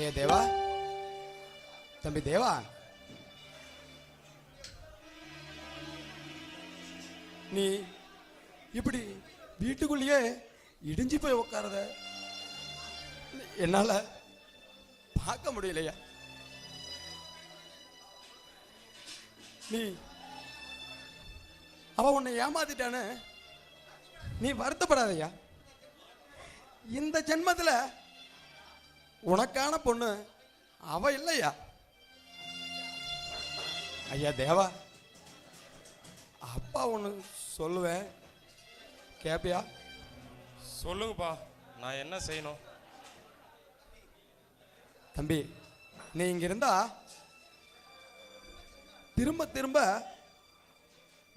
ஏ தேவா. தம்பி தேவா. நீ இப்படி வீட்டுக்குள்ளேயே இடிஞ்சு போய் உட்காரத என்னால பார்க்க முடியலையா. நீ அவ உன்னை ஏமாத்திட்டானு நீ வருத்தப்படாதய்யா இந்த ஜென்மத்துல உனக்கான பொண்ணு. அவ இல்லையா? ஐயா தேவா. அப்பா ஒன்று சொல்லுவேன். கேப்பியா? சொல்லுங்கப்பா. நான் என்ன செய்யணும்? தம்பி நீ இங்க இருந்தா திரும்ப திரும்ப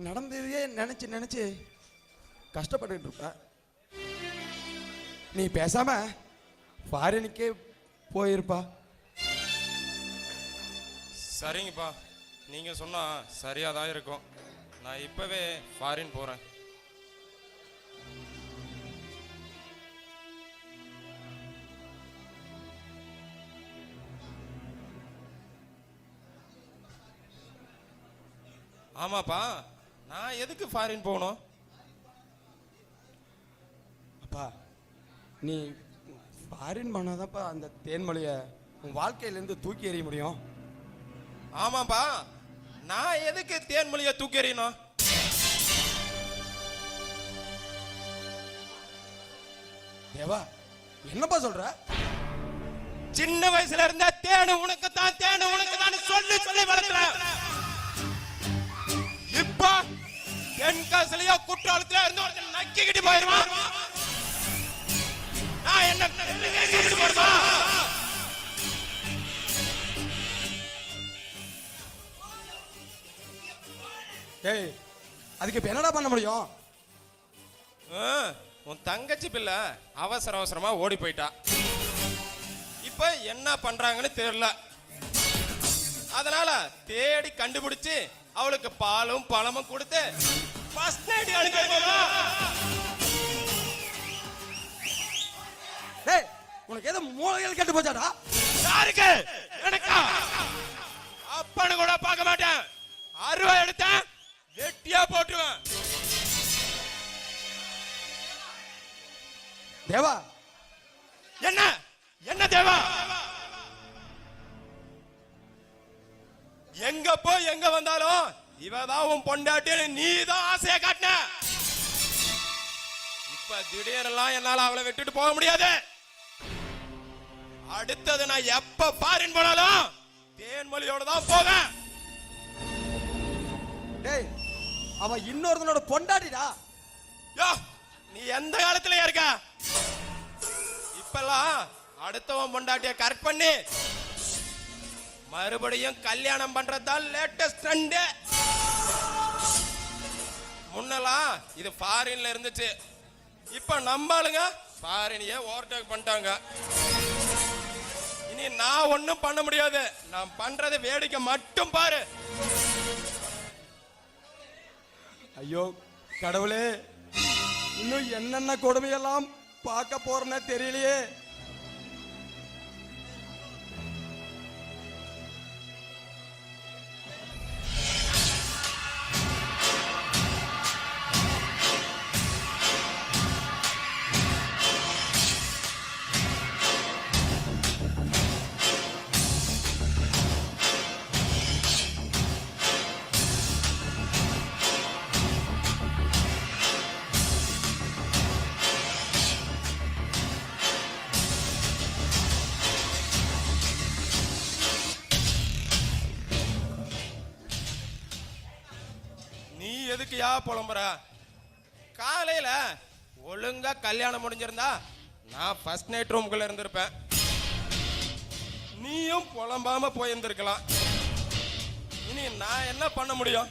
நடந்ததையே நினைச்சு நினைச்சு கஷ்டப்பட்டுட்டு இருப்ப. நீ பேசாம ஃபாரினுக்கே போயிருப்பா. சரிங்கப்பா. நீங்க சொன்னா சரியா தான் இருக்கும். நான் இப்பவே ஃபாரின் போறேன். ஆமாப்பா. நான் எதுக்கு ஃபாரின் போகணும்? அப்பா நீ ஃபாரின் பண்ணாதான்ப்பா அந்த தேன்மொழியை உன் வாழ்க்கையிலேருந்து தூக்கி எறிய முடியும். ஆமாப்பா நான் எதுக்கு தேன்மொழியை தூக்கி எறியணும்? தேவா என்னப்பா சொல்ற? சின்ன வயசுல இருந்த தேனு உனக்கு தான் தேனு உனக்கு தான் சொல்லி சொல்லி வளர்க்கல இப்ப தென்காசிலயோ குற்றாலத்துல இருந்து ஒருத்தன் நக்கிக்கிட்டு போயிருவான். என்ன டேய் அதுக்கு இப்போ என்னடா பண்ண முடியும்? உன் தங்கச்சி பிள்ளை அவசர அவசரமா ஓடி போயிட்டா. இப்ப என்ன பண்றாங்கன்னு தெரியல. அதனால தேடி கண்டுபிடிச்சு அவளுக்கு பாலும் பழமும் கொடுத்து ஃபர்ஸ்ட் நைட் அனுப்பிடுவோமா உனக்கு ஏதோ மூளைகள் கெட்டு போச்சாடா? யாருக்கு? எனக்கா? அப்பனு கூட பார்க்க மாட்டேன். அருவா எடுத்தேன். வெட்டியா போட்டுவேன் தேவா. என்ன? என்ன தேவா? எங்க போய் எங்க வந்தாலும் இவதான் உன் பொண்டாட்டி நீ தான் ஆசைய காட்டின. இப்ப திடீரெல்லாம் என்னால அவளை விட்டுட்டு போக முடியாது. அடுத்தது நான் எப்ப பாரின் போனாலும் தேன்மொழியோட தான் போவேன். டேய் அவன் இன்னொருத்தனோட பொண்டாட்டிடா. யோ நீ எந்த காலத்துல இருக்க? இப்பெல்லாம் அடுத்தவன் பொண்டாட்டிய கரெக்ட் பண்ணி மறுபடியும் கல்யாணம் பண்றதுதான் லேட்டஸ்ட் ட்ரெண்ட் முன்னெல்லாம் இது ஃபாரின்ல இருந்துச்சு. இப்ப நம்ம ஆளுங்க ஃபாரினையே ஓவர்டேக் பண்ணிட்டாங்க. நீ நான் ஒன்றும் பண்ண முடியாது. நான் பண்றது வேடிக்கை மட்டும் பாரு. ஐயோ கடவுளே இன்னும் என்னென்ன கொடுமையெல்லாம் பார்க்க போறேன்னு தெரியலையே. நீ எதுக்கு யா புலம்புற? காலையில ஒழுங்கா கல்யாணம் முடிஞ்சிருந்தா நான் ஃபர்ஸ்ட் நைட் ரூம்குள்ள இருந்திருப்பேன். நீயும் புலம்பாம போயிருந்திருக்கலாம். இனி நான் என்ன பண்ண முடியும்?